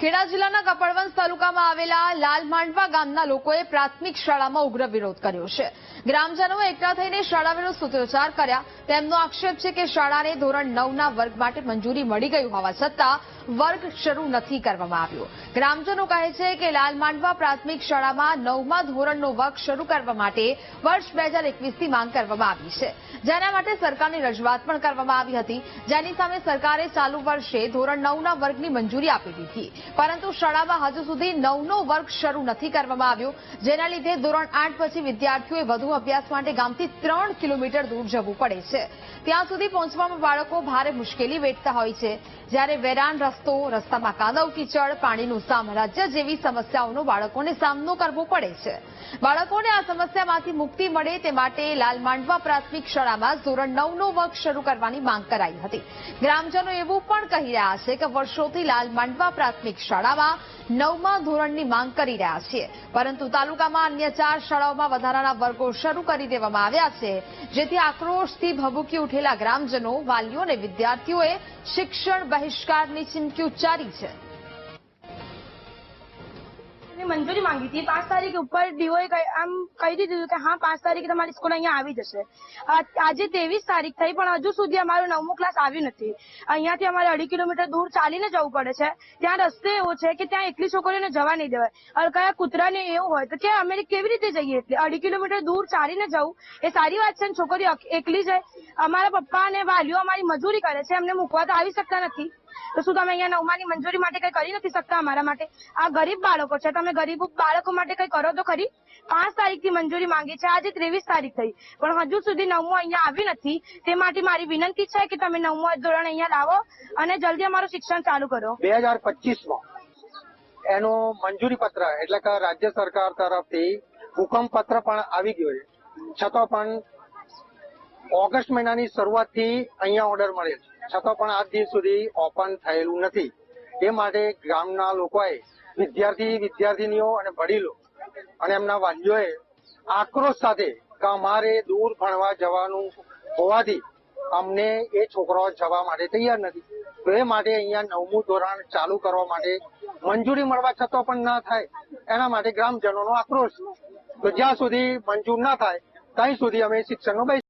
ખેડા જિલ્લાના કપડવંજ તાલુકામાં આવેલા લાલ માંડવા ગામના લોકોએ પ્રાથમિક શાળામાં ઉગ્ર વિરોધ કર્યો છે. ગ્રામજનોએ એકઠા થઈને શાળા વિરુદ્ધ સૂત્રોચ્ચાર કર્યા. તેમનો આક્ષેપ છે કે શાળાને ધોરણ નવના વર્ગ માટે મંજૂરી મળી ગયું હોવા છતાં વર્ગ શરૂ નથી કરવામાં આવ્યો. ગ્રામજનો કહે છે કે લાલ પ્રાથમિક શાળામાં નવમા ધોરણનો વર્ગ શરૂ કરવા માટે વર્ષ બે હજાર એકવીસથી માંગ કરવામાં આવી છે. જેના માટે સરકારની રજૂઆત પણ કરવામાં આવી હતી. જેની સામે સરકારે ચાલુ વર્ષે ધોરણ નવના વર્ગની મંજૂરી આપી દીધી. પરંતુ શાળામાં હજુ સુધી નવનો વર્ગ શરૂ નથી કરવામાં આવ્યો. જેના લીધે ધોરણ આઠ પછી વિદ્યાર્થીઓએ વધુ અભ્યાસ માટે ગામથી ત્રણ કિલોમીટર દૂર જવું પડે છે. ત્યાં સુધી પહોંચવામાં બાળકો ભારે મુશ્કેલી વેઠતા હોય છે. જ્યારે વેરાન રસ્તો, રસ્તામાં કાદવ કીચડ, પાણીનું સામ્રાજ્ય જેવી સમસ્યાઓનો બાળકોને સામનો કરવો પડે છે. બાળકોને આ સમસ્યામાંથી મુક્તિ મળે તે માટે લાલ માંડવા પ્રાથમિક શાળામાં ધોરણ નવનો વર્ગ શરૂ કરવાની માંગ કરાઈ હતી. ગ્રામજનો એવું પણ કહી રહ્યા છે કે વર્ષોથી લાલ માંડવા પ્રાથમિક શાળામાં નવમા ધોરણની માંગ કરી રહ્યા છીએ. પરંતુ તાલુકામાં અન્ય ચાર શાળાઓમાં વધારાના વર્ગો શરૂ કરી દેવામાં આવ્યા છે, જેથી આક્રોશથી ભભૂકી ઉઠેલા ગ્રામજનો વાલીઓ અને વિદ્યાર્થીઓએ શિક્ષણ બહિષ્કારની ચીમકી ઉચ્ચારી છે. મેં મંજૂરી માંગી હતી. પાંચ તારીખ ઉપર ડીઓએ આમ કહી દીધું કે હા, પાંચ તારીખે તમારી સ્કૂલ અહીંયા આવી જશે. આજે ત્રેવીસ તારીખ થઈ, પણ હજુ સુધી અમારું નવમું ક્લાસ આવ્યું નથી. અહીંયાથી અમારે અઢી કિલોમીટર દૂર ચાલીને જવું પડે છે. ત્યાં રસ્તે એવો છે કે ત્યાં એકલી છોકરીઓને જવા નહીં દેવાય. અને કયા કૂતરાને એવું હોય, તો કે અમે કેવી રીતે જઈએ એટલે? અઢી કિલોમીટર દૂર ચાલીને જવું, એ સારી વાત છે ને? છોકરીઓ એકલી જાય. અમારા પપ્પા અને વાલીઓ અમારી મજૂરી કરે છે, એમને મૂકવા તો આવી શકતા નથી. તો શું તમે અહીંયા નવમાની મંજૂરી માટે કઈ કરી નથી શકતા અમારા માટે? આ ગરીબ બાળકો છે, તમે ગરીબ બાળકો માટે કઈ કરો તો ખરી? પાંચ તારીખથી મંજૂરી માંગી છે, આજે ત્રેવીસ તારીખ થઈ. પણ હજુ સુધી નવમું અહીંયા આવી નથી. તે માટે મારી વિનંતી છે કે તમે નવમું ધોરણ અહીંયા લાવો અને જલ્દી અમારું શિક્ષણ ચાલુ કરો. બે હજાર પચીસમાં એનો મંજૂરી પત્ર, એટલે કે રાજ્ય સરકાર તરફથી હુકમ પત્ર પણ આવી ગયો છે. છતાં પણ ઓગસ્ટ મહિનાની શરૂઆતથી અહીંયા ઓર્ડર મળેલ છે. છતાં પણ આજ દિવસ સુધી ઓપન થયેલું નથી. એ માટે ગામના લોકોએ વિદ્યાર્થી, વિદ્યાર્થીનીઓ અને વડીલો અને એમના વાલીઓએ આક્રોશ સાથે અમારે દૂર ભણવા જવાનું હોવાથી અમને એ છોકરાઓ જવા માટે તૈયાર નથી. તો એ માટે અહીંયા નવમું ધોરણ ચાલુ કરવા માટે મંજૂરી મળવા છતાં પણ ના થાય. એના માટે ગ્રામજનોનો આક્રોશ. તો જ્યાં સુધી મંજૂર ના થાય, ત્યાં સુધી અમે શિક્ષણનો